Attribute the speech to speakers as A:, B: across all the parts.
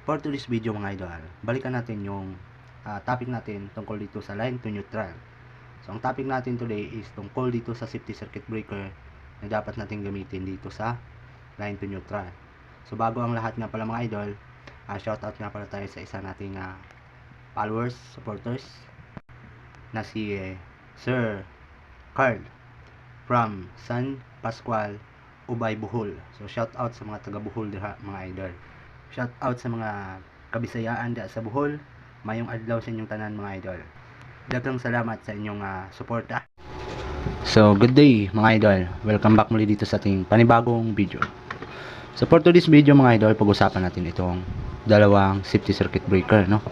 A: For today's video mga idol, balikan natin yung ah, topic natin tungkol dito sa line to neutral. So ang topic natin today is tungkol dito sa safety circuit breaker na dapat natin gamitin dito sa line to neutral. So bago ang lahat nga pala mga idol, ah, shoutout nga pala tayo sa isa nating ah, followers, supporters na si eh, Sir Carl from San Pascual, Ubay, Bohol. So shout out sa mga taga Bohol diha mga idol. Shout out sa mga kabisayaan diha sa Bohol. Mayong adlaw sa inyong tanan mga idol. Daghang salamat sa inyong ah, suporta. So good day mga idol. Welcome back muli dito sa ating panibagong video. So for today's video mga idol, pag-usapan natin itong dalawang safety circuit breaker, no?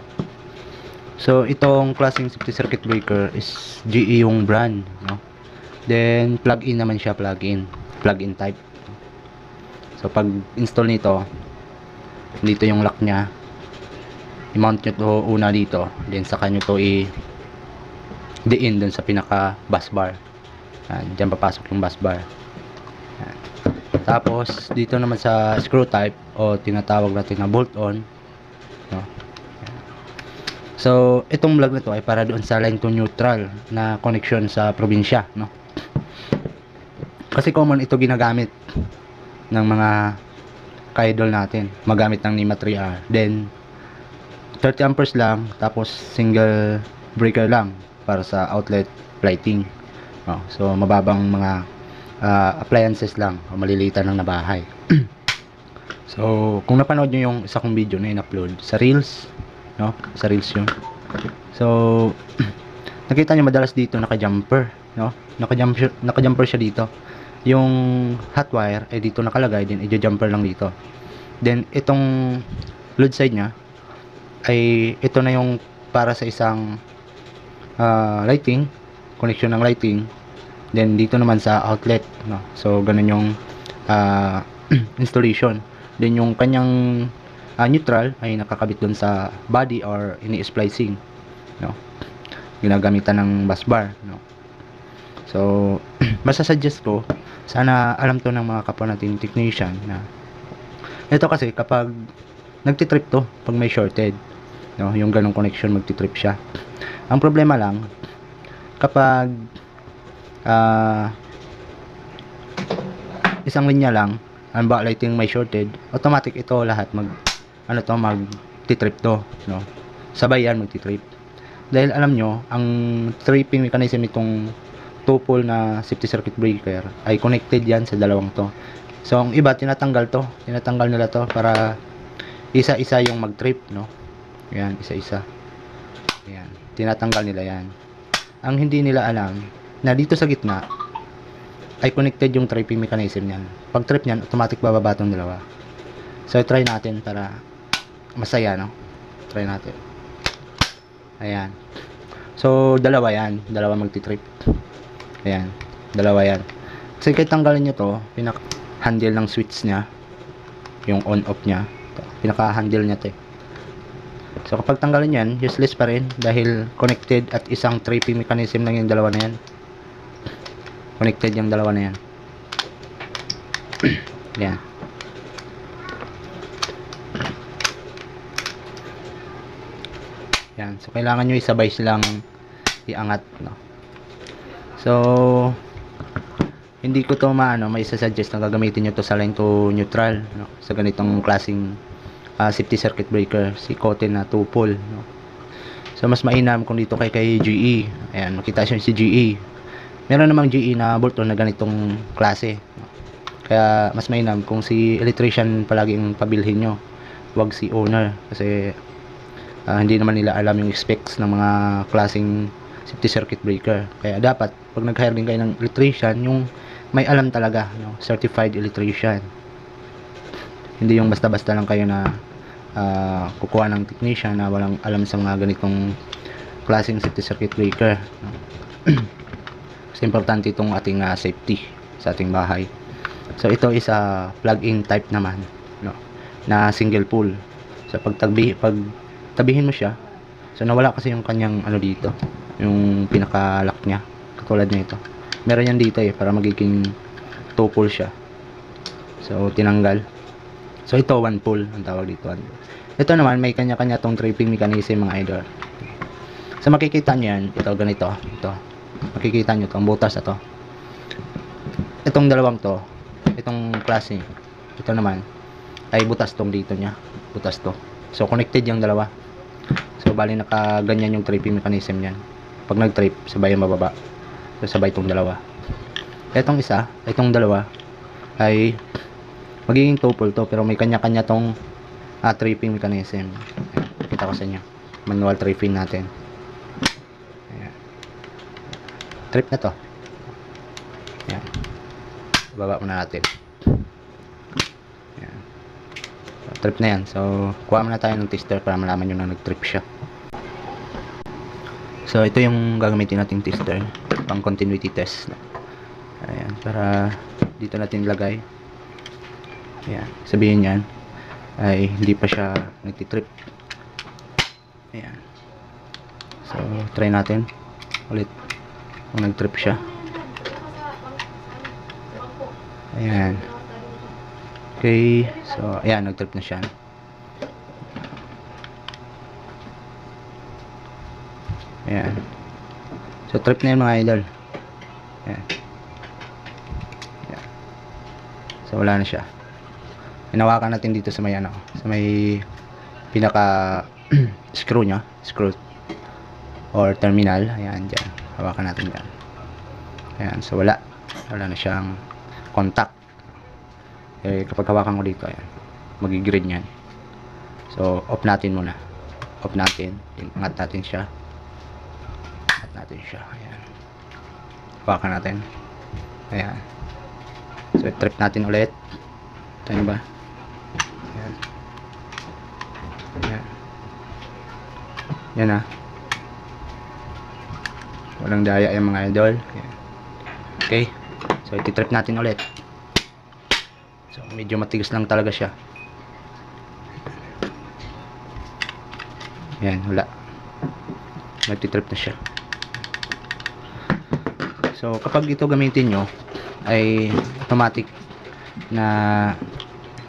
A: So itong klaseng safety circuit breaker is GE yung brand, no? Then plug-in naman siya, plug-in, plug-in type. So pag install nito, dito yung lock niya. I-mount nyo to una dito, then saka nyo to i diin dun sa pinaka bus bar. Yan, dyan papasok yung bus bar. Yan. Tapos dito naman sa screw type o tinatawag natin na bolt on, no? So, itong vlog na to ay para doon sa line to neutral na connection sa probinsya, no? Kasi common ito ginagamit ng mga ka-idol natin. Magamit ng NEMA 3R. Then, 30 amperes lang, tapos single breaker lang para sa outlet lighting. No? So, mababang mga ah, appliances lang o malilitan lang na bahay. so, kung napanood nyo yung isa kong video na in-upload sa Reels, no? Sa Reels yun. So, nakita nyo madalas dito naka-jumper, no? Naka-jumper, naka-jumper siya dito. Yung hot wire ay dito nakalagay, din i-jumper lang dito. Then, itong load side niya ay ito na yung para sa isang ah, lighting, connection ng lighting. Then, dito naman sa outlet, no? So, ganun yung ah, installation. Then, yung kanyang ah, neutral ay nakakabit doon sa body or ini-splicing no ginagamitan ng bus bar no so masasuggest ko sana alam to ng mga kapwa natin technician na ito kasi kapag nagtitrip to pag may shorted no yung ganong connection magtitrip siya. Ang problema lang kapag ah isang linya lang ang backlighting may shorted automatic ito lahat mag ano to mag titrip to no. Sabay yan magtitrip. Dahil alam nyo ang tripping mechanism nitong two pole na safety circuit breaker ay connected yan sa dalawang to. So ang iba tinatanggal to. Tinatanggal nila to para isa-isa yung mag trip no? Yan isa-isa. Yan tinatanggal nila yan. Ang hindi nila alam na dito sa gitna ay connected yung tripping mechanism niyan. Pag trip niyan automatic bababa tong dalawa. So try natin para masaya no? Try natin. Ayan. So dalawa yan. Dalawa magti-trip ayan dalawa yan kasi kahit tanggalin nyo to pinaka handle ng switch nya yung on off nya to, pinaka handle nya to eh. so kapag tanggalin yan useless pa rin dahil connected at isang tripping mechanism lang yung dalawa na yan connected yung dalawa na yan yan Yan. So, kailangan nyo isabay silang iangat, no? So, hindi ko to maano, may suggest na gagamitin nyo to sa line to neutral, no? Sa ganitong klaseng ah, safety circuit breaker, si Kote na 2 pole, no? So, mas mainam kung dito kay kay GE. Ayan, makita siya si GE. Meron namang GE na bolt na ganitong klase. no? Kaya, mas mainam kung si electrician palaging pabilhin nyo. Huwag si owner. Kasi, Ah, hindi naman nila alam yung specs ng mga klaseng safety circuit breaker. Kaya dapat, pag nag-hire din kayo ng electrician, yung may alam talaga, no? certified electrician. Hindi yung basta-basta lang kayo na ah, kukuha ng technician na walang alam sa mga ganitong klaseng safety circuit breaker. No? Kasi importante itong ating ah, safety sa ating bahay. So ito is a plug-in type naman, no? Na single pull. So pag tagbi pag tabihin mo siya. So nawala kasi yung kanyang ano dito, yung pinaka-lock niya. Katulad nito. Meron yan dito eh para magiging two pull siya. So tinanggal. So ito one pull ang tawag dito. One. Ito naman may kanya-kanya tong tripping mechanism mga idol. So makikita nyo yan, ito ganito, ito. Makikita nyo to, ang butas na to. Itong dalawang to, itong klase, ito naman, ay butas tong dito niya. Butas to. So connected yung dalawa. So bali nakaganyan yung tripping mechanism niyan. Pag nag-trip, sabay yung mababa. So sabay itong dalawa. Itong isa, itong dalawa, ay magiging tuple to pero may kanya-kanya tong ah, tripping mechanism. Kita ko sa inyo. Manual tripping natin. Ayan. Trip na to. Ayan. Baba muna natin. Ayan. Trip na yan. So, kuha muna tayo ng tester para malaman nyo na nag-trip siya. So, ito yung gagamitin nating tester. Pang continuity test. Ayan. Para dito natin ilagay. Ayan. Sabihin yan ay hindi pa siya nagtitrip. Ayan. So, try natin ulit kung nag-trip siya. Ayan. Okay. So, ayan, nag-trip na siya. Ayan. So, trip na yun mga idol. Ayan. Ayan. So, wala na siya. Hinawakan natin dito sa may ano, sa may pinaka screw niya, screw or terminal. Ayan, dyan. Hawakan natin dyan. Ayan, so wala. Wala na siyang contact. Eh, kapag hawakan ko dito, ayan, magigreen yan. So, off natin muna. Off natin. Ingat natin siya. Natin siya. Ayan. Hawakan natin. Ayan. So, trip natin ulit. Ito nyo ba? Ayan. Ayan. Yan ah. Walang daya yung mga idol. Ayan. Okay. So, ititrip natin ulit. So, medyo matigas lang talaga siya. Ayan, wala. Nagtitrip na siya. So, kapag ito gamitin nyo, ay automatic na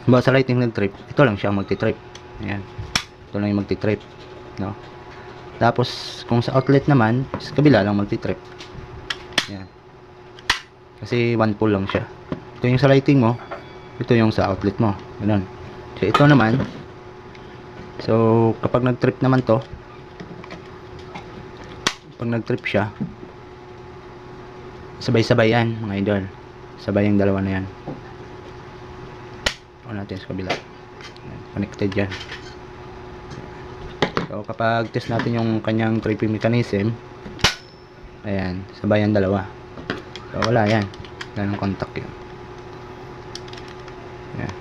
A: ba sa lighting nag-trip, ito lang siya magti-trip. Ayan. Ito lang yung magti-trip. No? Tapos, kung sa outlet naman, sa kabila lang magti-trip. Ayan. Kasi one pull lang siya. Ito yung sa lighting mo, ito yung sa outlet mo. Ganun. So, ito naman, so, kapag nag-trip naman to, pag nag-trip siya, sabay-sabay yan, mga idol. Sabay yung dalawa na yan. O natin sa kabila. Connected yan. So, kapag test natin yung kanyang tripping mechanism, ayan, sabay ang dalawa. So, wala yan. Wala contact yun. Ayan.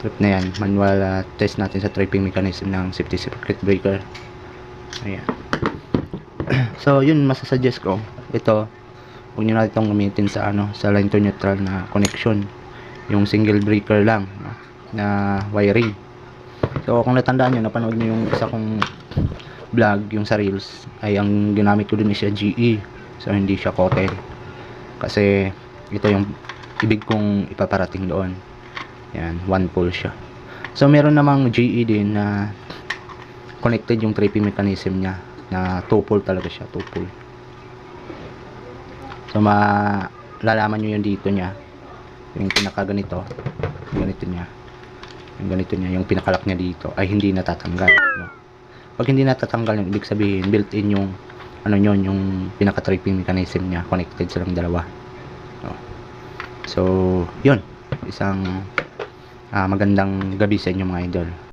A: Trip na yan. Manual ah, test natin sa tripping mechanism ng safety circuit breaker. Ayan. so, yun masasuggest ko. Ito, huwag nyo natin itong gamitin sa ano, sa line to neutral na connection. Yung single breaker lang, no? na wiring. So, kung natandaan nyo, napanood nyo yung isa kong vlog, yung sa Reels, ay ang ginamit ko din is GE. So, hindi siya Kotel. Kasi, ito yung ibig kong ipaparating doon. Yan, one pole siya. So, meron namang GE din na connected yung tripping mechanism niya na two pole talaga siya, two pole. So, malalaman nyo yung dito niya. Yung pinaka ganito. Ganito niya. Yung ganito niya. Yung pinakalak niya dito ay hindi natatanggal. No? Pag hindi natatanggal yun, ibig sabihin, built-in yung ano yun, yung pinaka-tripping mechanism niya. Connected silang dalawa. No? So, yun. Isang ah, magandang gabi sa inyo mga idol.